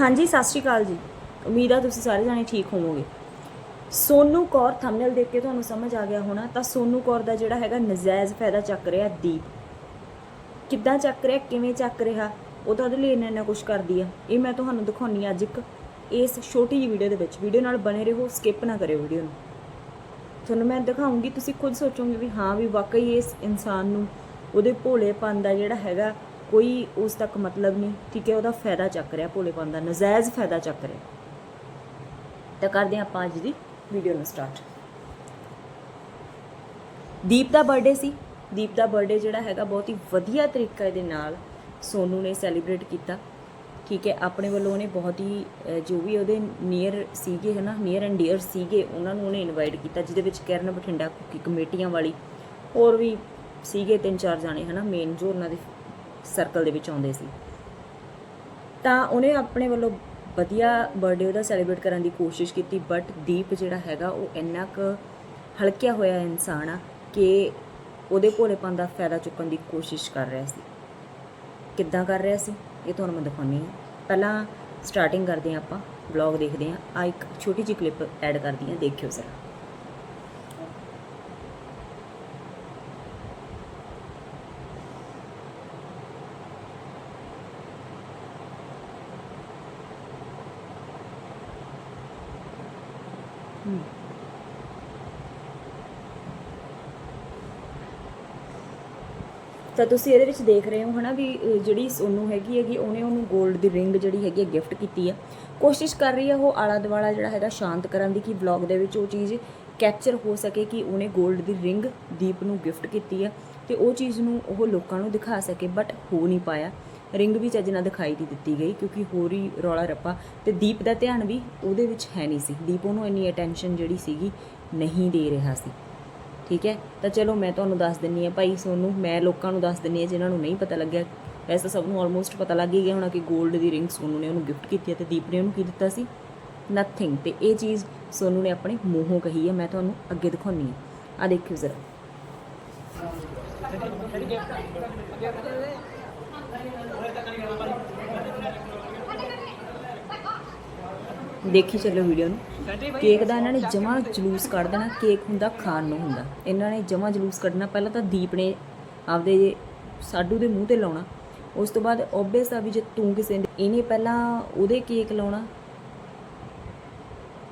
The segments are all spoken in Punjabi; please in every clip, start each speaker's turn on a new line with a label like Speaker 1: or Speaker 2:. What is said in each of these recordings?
Speaker 1: ਹਾਂਜੀ, ਸਤਿ ਸ਼੍ਰੀ ਅਕਾਲ ਜੀ। ਉਮੀਦ ਆ ਤੁਸੀਂ ਸਾਰੇ ਜਾਣੇ ਠੀਕ ਹੋਵੋਗੇ। ਸੋਨੂ ਕੌਰ ਥੰਬਨੇਲ ਦੇਖ ਕੇ ਤੁਹਾਨੂੰ ਸਮਝ ਆ ਗਿਆ ਹੋਣਾ, ਤਾਂ ਸੋਨੂ ਕੌਰ ਦਾ ਜਿਹੜਾ ਹੈਗਾ ਨਜਾਇਜ਼ ਫਾਇਦਾ ਚੱਕ ਰਿਹਾ ਦੀਪ। ਕਿੱਦਾਂ ਚੱਕ ਰਿਹਾ, ਕਿਵੇਂ ਚੱਕ ਰਿਹਾ, ਉਹ ਤਾਂ ਉਹਦੇ ਲਈ ਇੰਨਾ ਇੰਨਾ ਕੁਝ ਕਰਦੀ ਆ। ਇਹ ਮੈਂ ਤੁਹਾਨੂੰ ਦਿਖਾਉਣੀ ਆ ਅੱਜ ਇੱਕ ਇਸ ਛੋਟੀ ਜਿਹੀ ਵੀਡੀਓ ਦੇ ਵਿੱਚ। ਵੀਡੀਓ ਨਾਲ ਬਣੇ ਰਹੋ ਸਕਿਪ ਨਾ ਕਰਿਓ ਵੀਡੀਓ ਨੂੰ। ਤੁਹਾਨੂੰ ਮੈਂ ਦਿਖਾਉਂਗੀ, ਤੁਸੀਂ ਖੁਦ ਸੋਚੋਗੇ ਵੀ ਹਾਂ ਵੀ ਵਾਕਈ ਇਸ ਇਨਸਾਨ ਨੂੰ ਉਹਦੇ ਭੋਲੇਪਨ ਦਾ ਜਿਹੜਾ ਹੈਗਾ ਕੋਈ ਉਸ ਤੱਕ ਮਤਲਬ ਨਹੀਂ, ਠੀਕ ਹੈ, ਉਹਦਾ ਫਾਇਦਾ ਚੱਕ ਰਿਹਾ ਭੋਲੇਪਨ ਦਾ, ਨਜਾਇਜ਼ ਫਾਇਦਾ ਚੱਕ ਰਿਹਾ। ਤਾਂ ਕਰਦੇ ਹਾਂ ਆਪਾਂ ਅੱਜ ਦੀ ਵੀਡੀਓ ਨੂੰ ਸਟਾਰਟ ਦੀਪ ਦਾ ਬਰਥਡੇ ਸੀ। ਦੀਪ ਦਾ ਬਰਥਡੇ ਜਿਹੜਾ ਹੈਗਾ ਬਹੁਤ ਹੀ ਵਧੀਆ ਤਰੀਕੇ ਦੇ ਨਾਲ ਸੋਨੂ ਨੇ ਸੈਲੀਬ੍ਰੇਟ ਕੀਤਾ। ਠੀਕ ਹੈ, ਆਪਣੇ ਵੱਲੋਂ ਉਹਨੇ ਬਹੁਤ ਹੀ ਜੋ ਵੀ ਉਹਦੇ ਨੀਅਰ ਸੀਗੇ, ਹਨਾ ਨੀਅਰ ਐਂਡ ਡੀਅਰ ਸੀਗੇ, ਉਹਨਾਂ ਨੂੰ ਉਹਨੇ ਇਨਵਾਈਟ ਕੀਤਾ, ਜਿਹਦੇ ਵਿੱਚ ਕਰਨ ਬਠਿੰਡਾ ਕੁੱਕੀ ਕਮੇਟੀਆਂ ਵਾਲੀ, ਹੋਰ ਵੀ ਸੀਗੇ ਤਿੰਨ ਚਾਰ ਜਾਣੇ, ਹਨਾ ਮੇਨ ਜੋ ਉਹਨਾਂ ਦੇ ਸਰਕਲ ਦੇ ਵਿੱਚ ਆਉਂਦੇ ਸੀ। ਤਾਂ ਉਹਨੇ ਆਪਣੇ ਵੱਲੋਂ ਵਧੀਆ ਬਰਥਡੇ ਉਹਦਾ ਸੈਲੀਬ੍ਰੇਟ ਕਰਨ ਦੀ ਕੋਸ਼ਿਸ਼ ਕੀਤੀ ਬਟ ਦੀਪ ਜਿਹੜਾ ਹੈਗਾ ਉਹ ਇੰਨਾ ਕੁ ਹਲਕਿਆ ਹੋਇਆ ਇਨਸਾਨ ਆ ਕਿ ਉਹਦੇ ਭੋਲੇਪਨ ਦਾ ਫਾਇਦਾ ਚੁੱਕਣ ਦੀ ਕੋਸ਼ਿਸ਼ ਕਰ ਰਿਹਾ ਸੀ। ਕਿੱਦਾਂ ਕਰ ਰਿਹਾ ਸੀ? ਇਹ ਤੁਹਾਨੂੰ ਮੈਂ ਦਿਖਾਉਂਦੀ ਹਾਂ। ਪਹਿਲਾਂ ਸਟਾਰਟਿੰਗ ਕਰਦੇ ਹਾਂ ਆਪਾਂ ਵਲੌਗ ਦੇਖਦੇ ਹਾਂ। ਆ ਇੱਕ ਛੋਟੀ ਜਿਹੀ ਕਲਿੱਪ ਐਡ ਕਰਦੀ ਹਾਂ, ਦੇਖਿਓ ਜ਼ਰਾ। ਤਾਂ ਤੁਸੀਂ ਇਹਦੇ ਵਿੱਚ ਦੇਖ ਰਹੇ ਹੋ ਹਨਾ ਵੀ ਜਿਹੜੀ ਸੋਨੂ ਹੈਗੀ ਹੈਗੀ, ਉਹਨੇ ਉਹਨੂੰ 골ਡ ਦੀ ਰਿੰਗ ਜਿਹੜੀ ਹੈਗੀ ਹੈ ਗਿਫਟ ਕੀਤੀ ਆ ਕੋਸ਼ਿਸ਼ ਕਰ ਰਹੀ ਆ ਉਹ ਆਲਾ ਦੁਆਲਾ ਜਿਹੜਾ ਹੈਗਾ ਸ਼ਾਂਤ ਕਰਨ ਦੀ ਕਿ ਵਲੌਗ ਦੇ ਵਿੱਚ ਉਹ ਚੀਜ਼ ਕੈਪਚਰ ਹੋ ਸਕੇ ਕਿ ਉਹਨੇ 골ਡ ਦੀ ਰਿੰਗ ਦੀਪ ਨੂੰ ਗਿਫਟ ਕੀਤੀ ਆ ਤੇ ਉਹ ਚੀਜ਼ ਨੂੰ ਉਹ ਲੋਕਾਂ ਨੂੰ ਦਿਖਾ ਸਕੇ ਬਟ ਹੋ ਨਹੀਂ ਪਾਇਆ। ਰਿੰਗ ਵੀ ਚੱਜ ਨਾਲ ਦਿਖਾਈ ਦੀ ਦਿੱਤੀ ਗਈ ਕਿਉਂਕਿ ਹੋਰ ਹੀ ਰੌਲਾ ਰੱਪਾ। ਤੇ ਦੀਪ ਦਾ ਧਿਆਨ ਵੀ ਉਹਦੇ ਵਿੱਚ ਹੈ ਨਹੀਂ ਸੀ। ਦੀਪ ਉਹਨੂੰ ਇੰਨੀ ਅਟੈਂਸ਼ਨ ਜਿਹੜੀ ਸੀਗੀ ਨਹੀਂ ਦੇ ਰਿਹਾ ਸੀ। ਠੀਕ ਹੈ? ਤਾਂ ਚਲੋ ਮੈਂ ਤੁਹਾਨੂੰ ਦੱਸ ਦਿੰਨੀ ਆ ਭਾਈ ਸੋਨੂੰ, ਮੈਂ ਲੋਕਾਂ ਨੂੰ ਦੱਸ ਦਿੰਨੀ ਆ ਜਿਨ੍ਹਾਂ ਨੂੰ ਨਹੀਂ ਪਤਾ ਲੱਗਿਆ। ਵੈਸੇ ਤਾਂ ਸਭ ਨੂੰ ਆਲਮੋਸਟ ਪਤਾ ਲੱਗ ਹੀ ਗਿਆ ਹੋਣਾ ਕਿ 골ਡ ਦੀ ਰਿੰਗ ਸੋਨੂੰ ਨੇ ਉਹਨੂੰ ਗਿਫਟ ਕੀਤੀ ਹੈ ਤੇ ਦੀਪ ਨੇ ਉਹਨੂੰ ਕੀ ਦਿੱਤਾ ਸੀ? ਨਥਿੰਗ ਤੇ ਇਹ ਚੀਜ਼ ਸੋਨੂੰ ਨੇ ਆਪਣੇ ਮੂੰਹੋਂ ਕਹੀ ਹੈ, ਮੈਂ ਤੁਹਾਨੂੰ ਅੱਗੇ ਦਿਖਾਉਣੀ ਆ। ਆ ਦੇਖਿਓ ਜ਼ਰਾ। ਦੇਖੀ ਚੱਲੋ ਵੀਡੀਓ ਨੂੰ। ਕੇਕ ਦਾ ਇਹਨਾਂ ਨੇ ਜਮਾ ਜਲੂਸ ਕੱਢ ਦੇਣਾ, ਕੇਕ ਹੁੰਦਾ, ਖਾਣ ਨੂੰ ਹੁੰਦਾ। ਇਹਨਾਂ ਨੇ ਜਮਾ ਜਲੂਸ ਕੱਢਣਾ, ਪਹਿਲਾਂ ਤਾਂ ਦੀਪ ਨੇ ਆਪਦੇ ਸਾਡੂ ਦੇ ਮੂੰਹ ਤੇ ਲਾਉਣਾ। ਉਸ ਤੋਂ ਬਾਅਦ ਓਬਵੀਅਸ ਆ ਵੀ ਜੇ ਤੂੰ ਕਿਸੇ ਨੇ, ਇਹਨੇ ਪਹਿਲਾਂ ਉਹਦੇ ਕੇਕ ਲਾਉਣਾ।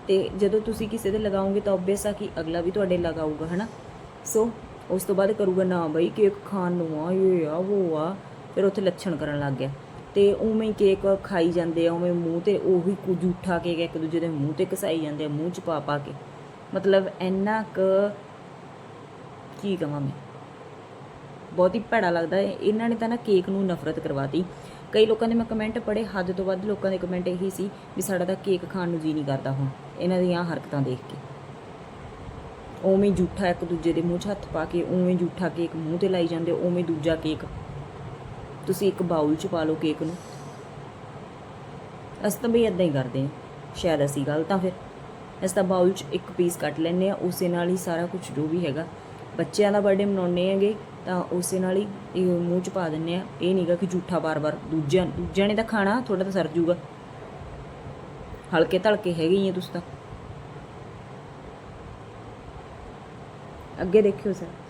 Speaker 1: ਤੇ ਜਦੋਂ ਤੁਸੀਂ ਕਿਸੇ ਦੇ ਲਗਾਓਗੇ ਤਾਂ ਓਬਵੀਅਸ ਆ ਕਿ ਅਗਲਾ ਵੀ ਤੁਹਾਡੇ ਲਗਾਊਗਾ, ਹਨਾ? ਸੋ ਉਸ ਤੋਂ ਬਾਅਦ ਕਰੂਗਾ, ਨਾ ਬਈ ਕੇਕ ਖਾਣ ਨੂੰ ਆ, ਇਹ ਆ, ਉਹ ਆ। ਫਿਰ ਉੱਥੇ ਲੱਛਣ ਕਰਨ ਲੱਗ ਗਿਆ। ਤੇ ਉਵੇਂ ਕੇਕ ਖਾਈ ਜਾਂਦੇ ਆ, ਉਵੇਂ ਮੂੰਹ ਤੇ ਉਹੀ ਕੁਝ ਝੂਠਾ ਕੇਕ ਇੱਕ ਦੂਜੇ ਦੇ ਮੂੰਹ ਤੇ ਘਸਾਈ ਜਾਂਦੇ ਆ, ਮੂੰਹ ਚ ਪਾ ਪਾ ਕੇ। ਮਤਲਬ ਇੰਨਾ ਕੁ ਕੀ ਕਹਾਂ ਮੈਂ? ਬਹੁਤ ਹੀ ਭੈੜਾ ਲੱਗਦਾ ਹੈ ਇਹਨਾਂ ਨੇ ਤਾਂ ਨਾ ਕੇਕ ਨੂੰ ਨਫ਼ਰਤ ਕਰਵਾਤੀ। ਕਈ ਲੋਕਾਂ ਦੇ ਮੈਂ ਕਮੈਂਟ ਪੜ੍ਹੇ, ਹੱਦ ਤੋਂ ਵੱਧ ਲੋਕਾਂ ਦੇ ਕਮੈਂਟ ਇਹੀ ਸੀ ਵੀ ਸਾਡਾ ਤਾਂ ਕੇਕ ਖਾਣ ਨੂੰ ਜੀ ਨਹੀਂ ਕਰਦਾ ਹੁਣ। ਇਹਨਾਂ ਦੀਆਂ ਹਰਕਤਾਂ ਦੇਖ ਕੇ। ਉਵੇਂ ਹੀ ਝੂਠਾ ਇੱਕ ਦੂਜੇ ਦੇ ਮੂੰਹ 'ਚ ਹੱਥ ਪਾ ਕੇ, ਉਵੇਂ ਹੀ ਝੂਠਾ ਕੇਕ ਮੂੰਹ ਤੇ ਲਾਈ ਜਾਂਦੇ, ਉਵੇਂ ਦੂਜਾ ਕੇਕ ਤੁਸੀਂ ਇੱਕ ਬਾਉਲ 'ਚ ਪਾ ਲਓ ਕੇਕ ਨੂੰ। ਅਸੀਂ ਤਾਂ ਬਈ ਇਦਾਂ ਹੀ ਕਰਦੇ ਹਾਂ। ਸ਼ਾਇਦ ਅਸੀਂ ਗਲਤ ਤਾਂ ਫਿਰ। ਅਸੀਂ ਤਾਂ ਬਾਉਲ 'ਚ ਇੱਕ ਪੀਸ ਕੱਟ ਲੈਂਦੇ ਆ ਉਸੇ ਨਾਲ ਹੀ ਸਾਰਾ ਕੁਝ ਜੋ ਵੀ ਹੈਗਾ। ਬੱਚਿਆਂ ਦਾ ਬਰਥਡੇ ਮਨਾਉਂਦੇ ਹੈਗੇ, ਤਾਂ ਉਸੇ ਨਾਲ ਹੀ ਇਹ ਮੂੰਹ 'ਚ ਪਾ ਦਿੰਨੇ ਆ ਇਹ ਨਹੀਂਗਾ ਕਿ ਝੂਠਾ ਬਾਰ-ਬਾਰ ਦੂਜਿਆਂ ਦੂਜਿਆਂ ਨੇ ਤਾਂ ਖਾਣਾ ਥੋੜਾ ਤਾਂ ਸਰ ਜੂਗਾ। ਹਲਕੇ ਧਲਕੇ ਹੈਗੇ ਹੀ ਆ ਤੁਸੀਂ ਤਾਂ। ਅੱਗੇ ਦੇਖਿਓ ਸਰ।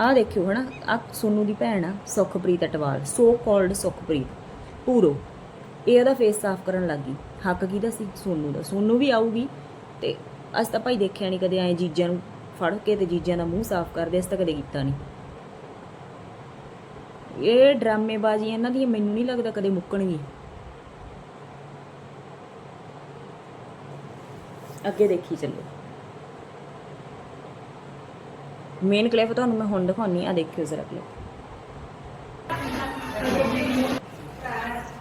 Speaker 1: ਆਹ ਦੇਖਿਓ ਹਨਾ, ਆ ਸੋਨੂ ਦੀ ਭੈਣ ਆ, ਸੁਖਪ੍ਰੀਤ ਅਟਵਾਲ ਸੋ ਕਾਲਡ ਸੁਖਪ੍ਰੀਤ, ਪੂਰੋ। ਇਹ ਉਹਦਾ ਫੇਸ ਸਾਫ਼ ਕਰਨ ਲੱਗੀ ਹੱਕ ਕਿਹਦਾ ਸੀ? ਸੋਨੂ ਦਾ। ਸੋਨੂ ਵੀ ਆਊਗੀ ਤੇ ਅਸੀਂ ਤਾਂ ਭਾਈ ਦੇਖਿਆ ਨਹੀਂ ਕਦੇ, ਐ ਜੀਜਾਂ ਨੂੰ ਫੜ ਕੇ ਤੇ ਜੀਜਾਂ ਦਾ ਮੂੰਹ ਸਾਫ਼ ਕਰਦੇ, ਅਸੀਂ ਤਾਂ ਕਦੇ ਕੀਤਾ ਨਹੀਂ ਇਹ ਡਰਾਮੇਬਾਜ਼ੀ ਇਹਨਾਂ ਦੀ ਮੈਨੂੰ ਨਹੀਂ ਲੱਗਦਾ ਕਦੇ ਮੁੱਕਣਗੀ ਅੱਗੇ ਦੇਖੀ ਚੱਲੋ। ਮੇਨ ਕਲਿੱਪ ਤੁਹਾਨੂੰ ਮੈਂ ਹੁਣ ਦਿਖਾਉਣੀ ਆ ਦੇਖਿਓ ਜ਼ਰਾ ਕਲਿੱਪ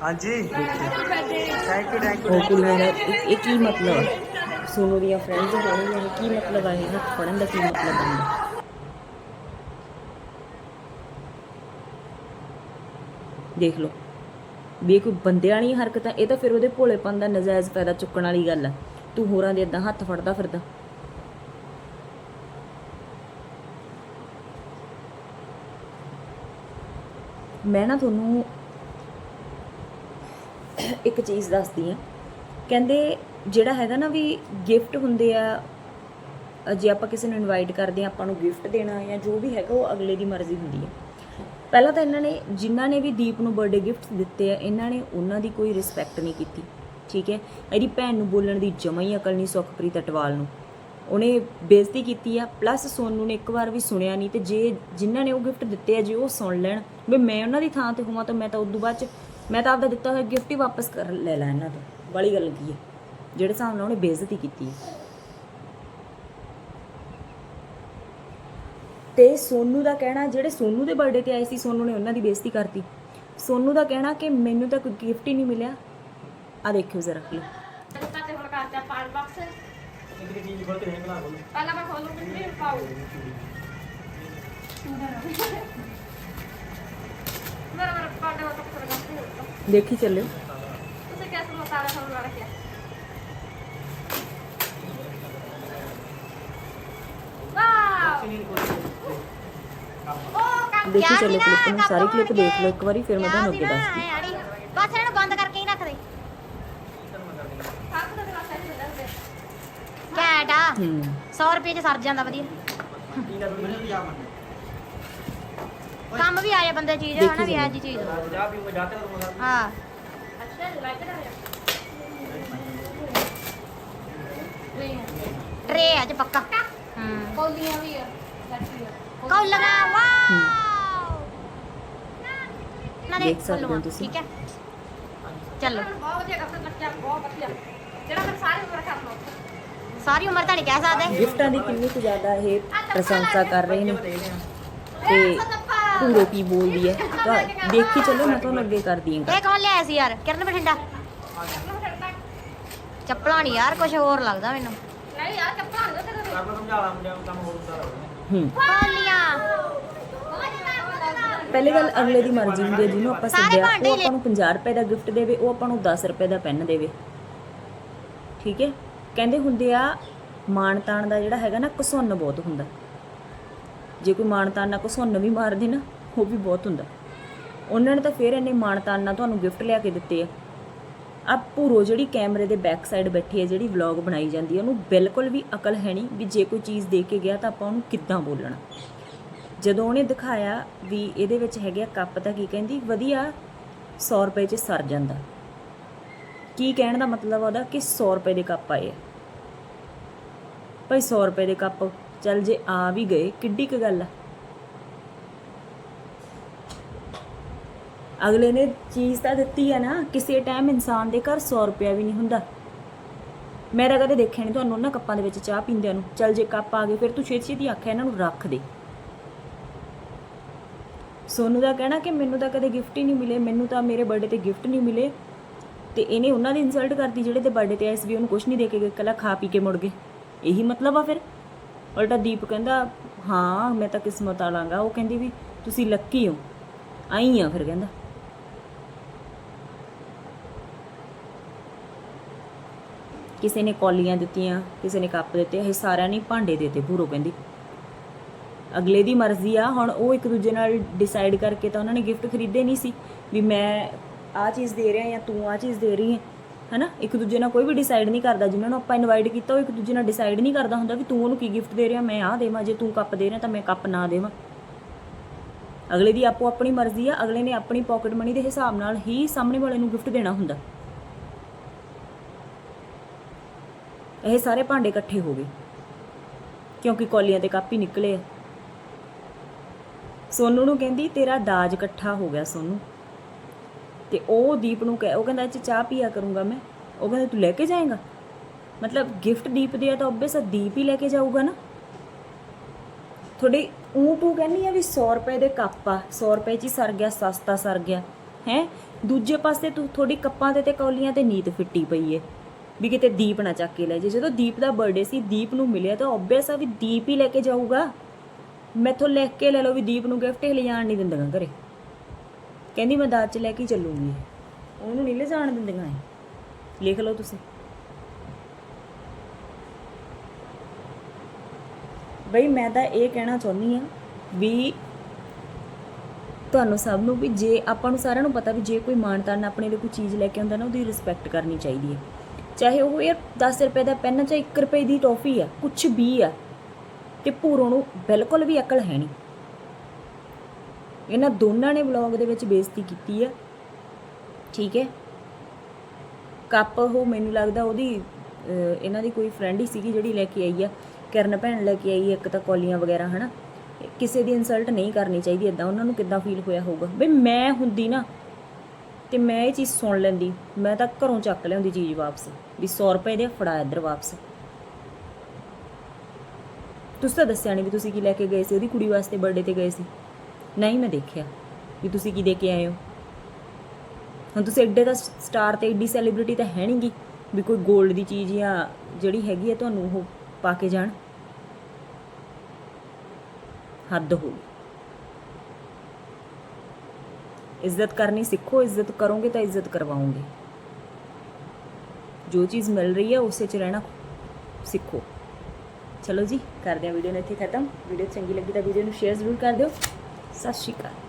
Speaker 2: ਹਾਂਜੀ। ਥੈਂਕ ਯੂ ਥੈਂਕ
Speaker 1: ਉਹ ਕੁੜੀਆਂ ਦਾ ਇਹ ਕੀ ਮਤਲਬ? ਸੋਨੂ ਦੀਆਂ ਫਰੈਂਡਸ ਹੋਣਗੀਆਂ ਇਹ ਕੀ ਮਤਲਬ ਹੈ ਇਹ? ਹੱਥ ਫੜਨ ਦਾ ਕੀ ਮਤਲਬ ਹੈ ਦੇਖ ਲਓ। ਵੀ ਇਹ ਕੋਈ ਬੰਦਿਆਂ ਵਾਲੀ ਹਰਕਤ ਇਹ ਤਾਂ ਫਿਰ ਉਹਦੇ ਭੋਲੇਪਨ ਦਾ ਨਜਾਇਜ਼ ਫਾਇਦਾ ਚੁੱਕਣ ਵਾਲੀ ਗੱਲ ਹੈ ਤੂੰ ਹੋਰਾਂ ਦੇ ਇਦਾਂ ਹੱਥ ਫੜਦਾ ਫਿਰਦਾ। ਮੈਂ ਨਾ ਤੁਹਾਨੂੰ ਇੱਕ ਚੀਜ਼ ਦੱਸਦੀ ਆ ਕਹਿੰਦੇ ਜਿਹੜਾ ਹੈਗਾ ਨਾ ਵੀ ਗਿਫਟ ਹੁੰਦੇ ਆ, ਜੇ ਆਪਾਂ ਕਿਸੇ ਨੂੰ ਇਨਵਾਈਟ ਕਰਦੇ ਆ ਆਪਾਂ ਨੂੰ ਗਿਫਟ ਦੇਣਾ ਜਾਂ ਜੋ ਵੀ ਹੈਗਾ, ਉਹ ਅਗਲੇ ਦੀ ਮਰਜ਼ੀ ਹੁੰਦੀ ਹੈ। ਪਹਿਲਾਂ ਤਾਂ ਇਹਨਾਂ ਨੇ ਜਿਨ੍ਹਾਂ ਨੇ ਵੀ ਦੀਪ ਨੂੰ ਬਰਥਡੇ ਗਿਫਟ ਦਿੱਤੇ ਆ, ਇਹਨਾਂ ਨੇ ਉਹਨਾਂ ਦੀ ਕੋਈ ਰਿਸਪੈਕਟ ਨਹੀਂ ਕੀਤੀ, ਠੀਕ ਹੈ? ਇਹਦੀ ਭੈਣ ਨੂੰ ਬੋਲਣ ਦੀ ਜਮਾ ਹੀ ਅਕਲ ਨਹੀਂ ਸੁਖਪ੍ਰੀਤ ਅਟਵਾਲ ਨੂੰ। ਉਹਨੇ ਬੇਇੱਜ਼ਤੀ ਕੀਤੀ ਆ ਪਲੱਸ ਸੋਨੂ ਨੇ ਇੱਕ ਵਾਰ ਵੀ ਸੁਣਿਆ ਨਹੀਂ ਤੇ ਜੇ ਜਿਨ੍ਹਾਂ ਨੇ ਉਹ ਗਿਫਟ ਦਿੱਤੇ ਆ, ਜੇ ਉਹ ਸੁਣ ਲੈਣ ਵੀ ਮੈਂ ਉਹਨਾਂ ਦੀ ਥਾਂ ਤੇ ਹੋਵਾਂ ਤਾਂ ਮੈਂ ਤਾਂ ਉਦੋਂ ਬਾਅਦ ਚ ਮੈਂ ਤਾਂ ਆਪਦਾ ਦਿੱਤਾ ਹੋਇਆ ਗਿਫਟ ਹੀ ਵਾਪਸ ਕਰ ਲੈ ਲਾਂ ਇਹਨਾਂ ਤੋਂ। ਬੜੀ ਗੱਲ ਕੀ ਹੈ? ਜਿਹੜੇ ਹਿਸਾਬ ਨਾਲ ਉਹਨੇ ਬੇਇੱਜ਼ਤੀ ਕੀਤੀ ਹੈ। ਤੇ ਸੋਨੂ ਦਾ ਕਹਿਣਾ ਜਿਹੜੇ ਸੋਨੂ ਦੇ ਬਰਥਡੇ ਤੇ ਆਏ ਸੀ ਸੋਨੂ ਨੇ ਉਹਨਾਂ ਦੀ ਬੇਇੱਜ਼ਤੀ ਕਰਤੀ। ਸੋਨੂ ਦਾ ਕਹਿਣਾ ਕਿ ਮੈਨੂੰ ਤਾਂ ਕੋਈ ਗਿਫਟ ਹੀ ਨਹੀਂ ਮਿਲਿਆ। ਆ ਦੇਖਿਓ ਜ਼ਰਾ। ਕਲਿੱਪ
Speaker 2: ਤਾਂ ਤੇ ਹੁਣ ਕਰਤਾ ਪਾਣ ਬਾਕਸ ਪਹਿਲਾਂ ਮੈਂ ਖੋਲੂ ਫਿਰ ਪਾਉ ਮੇਰਾ ਮੇਰਾ ਪਾਡੇ ਉਹ ਤੱਕ ਉਹ ਕੰਮ
Speaker 1: ਦੇਖੀ ਚੱਲਿਓ ਕਲਿੱਪ ਨੂੰ ਸਾਰੀ ਕਲਿੱਪ ਦੇਖ ਲਓ ਇੱਕ ਵਾਰੀ ਫਿਰ ਮੈਂ ਤੁਹਾਨੂੰ ਅੱਗੇ ਦੱਸਦੀ।
Speaker 3: ਨਾ। ਬਸ ਇਹਨੂੰ ਬੰਦ ਕਰਕੇ ਹੀ ਰੱਖ ਦੇ ਘੈਂਟ ਆ
Speaker 1: ਹੂੰ
Speaker 3: 100 ਰੁਪਏ ਚ ਸਰ ਜਾਂਦਾ ਵਧੀਆ ਕੰਮ ਵੀ ਆਇਆ ਬੰਦੇ ਚੀਜ਼ ਹੈ ਨਾ ਵੀ ਇਹ ਜੀ ਚੀਜ਼। ਹਾਂ।
Speaker 2: ਅੱਛਾ ਲਾਈਕ ਕਰ ਰਿਹਾ
Speaker 3: ਟਰੇ ਅੱਜ ਪੱਕਾ। ਹੂੰ।
Speaker 2: ਕੋਲੀਆਂ ਵੀ ਆ ਲੱਗੀ ਆ
Speaker 3: ਕੌਲਗਾ ਵਾਓ! ਨਾ
Speaker 1: ਦੇਖ ਸਕਦੇ ਹੋ ਤੁਸੀਂ।
Speaker 3: ਠੀਕ ਹੈ। ਚੱਲੋ।
Speaker 2: ਬਹੁਤ ਵਧੀਆ ਕਰਦਾ ਬੱਚਾ ਬਹੁਤ ਵਧੀਆ ਜਿਹੜਾ ਮੈਂ ਸਾਰੇ ਉਮਰ ਕਰ ਲਓ
Speaker 3: ਸਾਰੀ ਉਮਰ ਤਾਂ ਨਹੀਂ ਕਹਿ ਸਕਦੇ।
Speaker 1: ਗਿਫਟਾਂ ਦੀ ਕਿੰਨੀ ਕੁ ਜ਼ਿਆਦਾ ਇਹ ਪ੍ਰਸ਼ੰਸਾ ਕਰ ਰਹੇ ਨੇ। ਤੇ ਪੂਰੋ ਕੀ ਬੋਲਦੀ ਹੈ? ਤਾਂ ਦੇਖੀ ਚੱਲੋ ਮੈਂ ਤੁਹਾਨੂੰ ਅੱਗੇ ਕਰਦੀ ਹਾਂ
Speaker 3: ਇਹ ਕੌਣ ਲਿਆਇਆ ਸੀ ਯਾਰ? ਕਿਰਨ ਬਠਿੰਡਾ। ਚੱਪਲਾਂ ਨਹੀਂ ਯਾਰ ਕੁਝ ਹੋਰ ਲੱਗਦਾ ਮੈਨੂੰ।
Speaker 2: ਨਹੀਂ ਯਾਰ ਚੱਪਲਾਂ ਨਹੀਂ ਤੇਰੇ।
Speaker 1: ਹੂੰ।
Speaker 3: ਕੌਲੀਆਂ
Speaker 1: ਪਹਿਲੀ ਗੱਲ ਅਗਲੇ ਦੀ ਮਰਜ਼ੀ ਹੁੰਦੀ ਹੈ ਜਿਹਨੂੰ ਆਪਾਂ ਸੱਦਿਆ ਉਹ
Speaker 3: ਲੈ-
Speaker 1: ਆਪਾਂ ਨੂੰ 50 ਰੁਪਏ ਦਾ ਗਿਫਟ ਦੇਵੇ ਉਹ ਆਪਾਂ ਨੂੰ 10 ਰੁਪਏ ਦਾ ਪੈਨ ਦੇਵੇ। ਠੀਕ ਹੈ? ਕਹਿੰਦੇ ਹੁੰਦੇ ਆ ਮਾਣ ਤਾਣ ਦਾ ਜਿਹੜਾ ਹੈਗਾ ਨਾ ਘਸੁੰਨ ਬਹੁਤ ਹੁੰਦਾ। ਜੇ ਕੋਈ ਮਾਣ ਤਾਣ ਨਾਲ ਘਸੁੰਨ ਵੀ ਮਾਰ ਦੇ ਨਾ, ਉਹ ਵੀ ਬਹੁਤ ਹੁੰਦਾ। ਉਹਨਾਂ ਨੇ ਤਾਂ ਫਿਰ ਇੰਨੇ ਮਾਣ ਤਾਣ ਨਾਲ ਤੁਹਾਨੂੰ ਗਿਫਟ ਲਿਆ ਕੇ ਦਿੱਤੇ ਆ। ਆ ਭੂਰੋ ਜਿਹੜੀ ਕੈਮਰੇ ਦੇ ਬੈਕ ਸਾਈਡ ਬੈਠੀ ਹੈ, ਜਿਹੜੀ ਵਲੌਗ ਬਣਾਈ ਜਾਂਦੀ ਹੈ, ਉਹਨੂੰ ਬਿਲਕੁਲ ਵੀ ਅਕਲ ਹੈ ਨਹੀਂ ਵੀ ਜੇ ਕੋਈ ਚੀਜ਼ ਦੇ ਕੇ ਗਿਆ ਤਾਂ ਆਪਾਂ ਉਹਨੂੰ ਕਿੱਦਾਂ ਬੋਲਣਾ। ਜਦੋਂ ਉਹਨੇ ਦਿਖਾਇਆ ਵੀ ਇਹਦੇ ਵਿੱਚ ਹੈਗੇ ਆ ਕੱਪ ਤਾਂ ਕੀ ਕਹਿੰਦੀ, ਵਧੀਆ 100 ਰੁਪਏ 'ਚ ਸਰ ਜਾਂਦਾ। ਕੀ ਕਹਿਣ ਦਾ ਮਤਲਬ ਉਹਦਾ? ਕਿ 100 ਰੁਪਏ ਦੇ ਕੱਪ ਆਏ ਆ। ਭਾਈ 100 ਰੁਪਏ ਦੇ ਕੱਪ ਚੱਲ ਜੇ ਆ ਵੀ ਗਏ, ਕਿੱਡੀ ਕੁ ਗੱਲ ਆ? ਅਗਲੇ ਨੇ ਚੀਜ਼ ਤਾਂ ਦਿੱਤੀ ਆ ਨਾ, ਕਿਸੇ ਟਾਈਮ ਇਨਸਾਨ ਦੇ ਘਰ 100 ਰੁਪਿਆ ਵੀ ਨਹੀਂ ਹੁੰਦਾ। ਮੈਂ ਤਾਂ ਕਦੇ ਦੇਖਿਆ ਨਹੀਂ ਤੁਹਾਨੂੰ ਉਹਨਾਂ ਕੱਪਾਂ ਦੇ ਵਿੱਚ ਚਾਹ ਪੀਂਦਿਆਂ ਨੂੰ। ਚੱਲ ਜੇ ਕੱਪ ਆ ਗਏ, ਫਿਰ ਤੂੰ ਛੇਤੀ ਛੇਤੀ ਆਖਿਆ ਇਹਨਾਂ ਨੂੰ ਰੱਖ ਦੇ। ਸੋਨੂ ਦਾ ਕਹਿਣਾ ਕਿ ਮੈਨੂੰ ਤਾਂ ਕਦੇ ਗਿਫਟ ਹੀ ਨਹੀਂ ਮਿਲੇ, ਮੈਨੂੰ ਤਾਂ ਮੇਰੇ ਬਰਥਡੇ ਤੇ ਗਿਫਟ ਨਹੀਂ ਮਿਲੇ। ਤੇ ਇਹਨੇ ਉਹਨਾਂ ਦੀ ਇਨਸਲਟ ਕਰਦੀ ਜਿਹੜੇ ਤੇ ਬਰਥਡੇ ਤੇ ਆਏ ਸੀ ਵੀ ਉਹਨੂੰ ਕੁਝ ਨਹੀਂ ਦੇ ਕੇ ਗਏ ਖਾ ਪੀ ਕੇ ਮੁੜ ਗਏ। ਇਹੀ ਮਤਲਬ ਆ ਫਿਰ? ਉਲਟਾ ਦੀਪ ਕਹਿੰਦਾ, ਹਾਂ, ਮੈਂ ਤਾਂ ਕਿਸਮਤ ਵਾਲਾਂਗਾ ਉਹ ਕਹਿੰਦੀ ਵੀ, ਤੁਸੀਂ ਲੱਕੀ ਹੋ। ਆਈ ਆ ਫਿਰ, ਕਹਿੰਦਾ। ਕਿਸੇ ਨੇ ਕੌਲੀਆਂ ਦਿੱਤੀਆਂ, ਕਿਸੇ ਨੇ ਕੱਪ ਦਿੱਤੇ, ਇਹ ਸਾਰਿਆਂ ਨੇ ਭਾਂਡੇ ਦਿੱਤੇ, ਭੂਰੋ ਕਹਿੰਦੀ। ਅਗਲੇ ਦੀ ਮਰਜ਼ੀ ਆ, ਹੁਣ ਉਹ ਇੱਕ ਦੂਜੇ ਨਾਲ ਡਿਸਾਈਡ ਕਰਕੇ ਤਾਂ ਉਹਨਾਂ ਨੇ ਗਿਫਟ ਖਰੀਦੇ ਨਹੀਂ ਸੀ ਵੀ ਮੈਂ ਆਹ ਚੀਜ਼ ਦੇ ਰਿਹਾ ਜਾਂ ਤੂੰ ਆਹ ਚੀਜ਼ ਦੇ ਰਹੀ ਹੈ। ਹਨਾ? ਇੱਕ ਦੂਜੇ ਨਾਲ ਕੋਈ ਵੀ ਡਿਸਾਈਡ ਨਹੀਂ ਕਰਦਾ, ਜਿਨ੍ਹਾਂ ਨੂੰ ਆਪਾਂ ਇਨਵਾਈਟ ਕੀਤਾ, ਉਹ ਇੱਕ ਦੂਜੇ ਨਾਲ ਡਿਸਾਈਡ ਨਹੀਂ ਕਰਦਾ ਹੁੰਦਾ ਵੀ ਤੂੰ ਉਹਨੂੰ ਕੀ ਗਿਫਟ ਦੇ ਰਿਹਾ? ਮੈਂ ਆਹ ਦੇਵਾਂ, ਜੇ ਤੂੰ ਕੱਪ ਦੇ ਰਿਹਾ ਤਾਂ ਮੈਂ ਕੱਪ ਨਾ ਦੇਵਾਂ। ਅਗਲੇ ਦੀ ਆਪੋ ਆਪਣੀ ਮਰਜ਼ੀ ਆ, ਅਗਲੇ ਨੇ ਆਪਣੀ ਪਾਕਟ ਮਨੀ ਦੇ ਹਿਸਾਬ ਨਾਲ ਹੀ ਸਾਹਮਣੇ ਵਾਲੇ ਨੂੰ ਗਿਫਟ ਦੇਣਾ ਹੁੰਦਾ। ਇਹ ਸਾਰੇ ਭਾਂਡੇ ਇਕੱਠੇ ਹੋ ਗਏ, ਕਿਉਂਕਿ ਕੌਲੀਆਂ ਤੇ ਕੱਪ ਹੀ ਨਿਕਲੇ ਆ। ਸੋਨੂ ਨੂੰ ਕਹਿੰਦੀ, ਤੇਰਾ ਦਾਜ ਇਕੱਠਾ ਹੋ ਗਿਆ, ਸੋਨੂ। ਤੇ ਉਹ ਦੀਪ ਨੂੰ ਕਹਿ, ਉਹ ਕਹਿੰਦਾ ਅੱਜ ਚਾਹ ਪੀਆ ਕਰੂੰਗਾ ਮੈਂ। ਉਹ ਕਹਿੰਦਾ, ਤੂੰ ਲੈ ਕੇ ਜਾਏਗਾ? ਮਤਲਬ ਗਿਫਟ ਦੀਪ ਦੇ ਆ ਤਾਂ ਓਬਵੀਅਸ ਦੀਪ ਹੀ ਲੈ ਕੇ ਜਾਊਗਾ ਨਾ। ਥੋੜੀ ਉਹ ਤੂੰ ਕਹਿੰਦੀ ਆ ਵੀ 100 ਰੁਪਏ ਦੇ ਕੱਪ ਆ 100 ਰੁਪਏ 'ਚ ਹੀ ਸਰ ਗਿਆ, ਸਸਤਾ ਸਰ ਗਿਆ। ਹੈ? ਦੂਜੇ ਪਾਸੇ ਤੂੰ ਥੋੜੀ ਕੱਪਾਂ ਤੇ ਤੇ ਕੌਲੀਆਂ ਤੇ ਨੀਤ ਫਿੱਟੀ ਪਈ ਏ। ਵੀ ਕਿਤੇ ਦੀਪ ਨਾ ਚੱਕ ਕੇ ਲੈ ਜੇ। ਜਦੋਂ ਦੀਪ ਦਾ ਬਰਥਡੇ ਸੀ, ਦੀਪ ਨੂੰ ਮਿਲਿਆ ਤਾਂ ਓਬਵੀਅਸ ਆ ਵੀ ਦੀਪ ਹੀ ਲੈ ਕੇ ਜਾਊਗਾ। ਮੈਥੋਂ ਲਿਖ ਕੇ ਲੈ ਲਓ ਵੀ ਦੀਪ ਨੂੰ ਗਿਫਟ ਹੀ ਲਿਜਾਣ ਨਹੀਂ ਦਿੰਦੀਆਂ ਘਰੇ। ਕਹਿੰਦੀ ਮੈਂ ਦਾਜ ਚ ਲੈ ਕੇ ਚੱਲੂਗੀ। ਉਹਨੂੰ ਨਹੀਂ ਲਿਜਾਣ ਦਿੰਦੀਆਂ ਇਹ। ਲਿਖ ਲਓ ਤੁਸੀਂ। ਬਈ ਮੈਂ ਤਾਂ ਇਹ ਕਹਿਣਾ ਚਾਹੁੰਦੀ ਆ ਵੀ ਤੁਹਾਨੂੰ ਸਭ ਨੂੰ ਵੀ ਜੇ ਆਪਾਂ ਨੂੰ ਸਾਰਿਆਂ ਨੂੰ ਪਤਾ ਵੀ ਜੇ ਕੋਈ ਮਾਨਤਾਨ ਆਪਣੇ ਲਈ ਕੋਈ ਚੀਜ਼ ਲੈ ਕੇ ਆਉਂਦਾ ਨਾ, ਉਹਦੀ ਰਿਸਪੈਕਟ ਕਰਨੀ ਚਾਹੀਦੀ ਹੈ। ਚਾਹੇ ਉਹ ਯਾਰ 10 ਰੁਪਏ ਦਾ ਪੈਨ ਚਾਹੇ 1 ਰੁਪਏ ਦੀ ਟੌਫੀ ਆ ਕੁਝ ਵੀ ਆ, ਤੇ ਭੂਰੋਂ ਨੂੰ ਬਿਲਕੁਲ ਵੀ ਅਕਲ ਹੈ ਨਹੀਂ ਇਹਨਾਂ ਦੋਨਾਂ ਨੇ ਵਲੌਗ ਦੇ ਵਿੱਚ ਬੇਇੱਜ਼ਤੀ ਕੀਤੀ ਆ। ਠੀਕ ਹੈ? ਕੱਪ ਉਹ ਮੈਨੂੰ ਲੱਗਦਾ ਉਹਦੀ ਇਹਨਾਂ ਦੀ ਕੋਈ ਫਰੈਂਡ ਹੀ ਸੀਗੀ ਜਿਹੜੀ ਲੈ ਕੇ ਆਈ ਆ। ਕਿਰਨ ਭੈਣ ਲੈ ਕੇ ਆਈ ਇੱਕ ਤਾਂ ਕੌਲੀਆਂ ਵਗੈਰਾ, ਹਨਾ? ਕਿਸੇ ਦੀ ਇਨਸਲਟ ਨਹੀਂ ਕਰਨੀ ਚਾਹੀਦੀ ਇਦਾਂ ਉਹਨਾਂ ਨੂੰ ਕਿੱਦਾਂ ਫੀਲ ਹੋਇਆ ਹੋਊਗਾ? ਬਈ ਮੈਂ ਹੁੰਦੀ ਨਾ, ਤੇ ਮੈਂ ਇਹ ਚੀਜ਼ ਸੁਣ ਲੈਂਦੀ। ਮੈਂ ਤਾਂ ਘਰੋਂ ਚੱਕ ਲਿਆਉਂਦੀ ਚੀਜ਼ ਵਾਪਸ, ਵੀ 100 ਰੁਪਏ ਦੇ ਫੜਾ ਇੱਧਰ ਵਾਪਸ। ਤੁਸੀਂ ਤਾਂ ਦੱਸਿਆ ਨਹੀਂ ਵੀ ਤੁਸੀਂ ਕੀ ਲੈ ਕੇ ਗਏ ਸੀ, ਉਹਦੀ ਕੁੜੀ ਵਾਸਤੇ ਬਰਥਡੇ ਤੇ ਗਏ ਸੀ। ਨਹੀਂ ਮੈਂ ਦੇਖਿਆ। ਵੀ ਤੁਸੀਂ ਕੀ ਦੇ ਕੇ ਆਏ ਹੋ? ਹੁਣ ਤੁਸੀਂ ਐਡੇ ਦਾ ਸਟਾਰ ਤੇ ਐਡੀ ਸੈਲੀਬ੍ਰਿਟੀ ਤਾਂ ਹੈ ਨਹੀਂਗੀ ਵੀ ਕੋਈ 골ਡ ਦੀ ਚੀਜ਼ ਜਾਂ ਜਿਹੜੀ ਹੈਗੀ ਹੈ ਤੁਹਾਨੂੰ ਉਹ ਪਾ ਕੇ ਜਾਣ। ਹੱਦ ਹੋ ਗਈ। ਇੱਜ਼ਤ ਕਰਨੀ ਸਿੱਖੋ, ਇੱਜ਼ਤ ਕਰੋਗੇ ਤਾਂ ਇੱਜ਼ਤ ਕਰਵਾਓਗੇ। ਜੋ ਚੀਜ਼ ਮਿਲ ਰਹੀ ਹੈ ਉਸੇ 'ਚ ਰਹਿਣਾ ਸਿੱਖੋ। ਚਲੋ ਜੀ, ਕਰਦੇ ਹਾਂ ਵੀਡੀਓ ਨੂੰ ਇੱਥੇ ਖਤਮ। ਵੀਡੀਓ ਚੰਗੀ ਲੱਗੀ ਤਾਂ ਵੀਡੀਓ ਨੂੰ ਸ਼ੇਅਰ ਜ਼ਰੂਰ ਕਰ ਦਿਓ। ਸਤਿ ਸ਼੍ਰੀ ਅਕਾਲ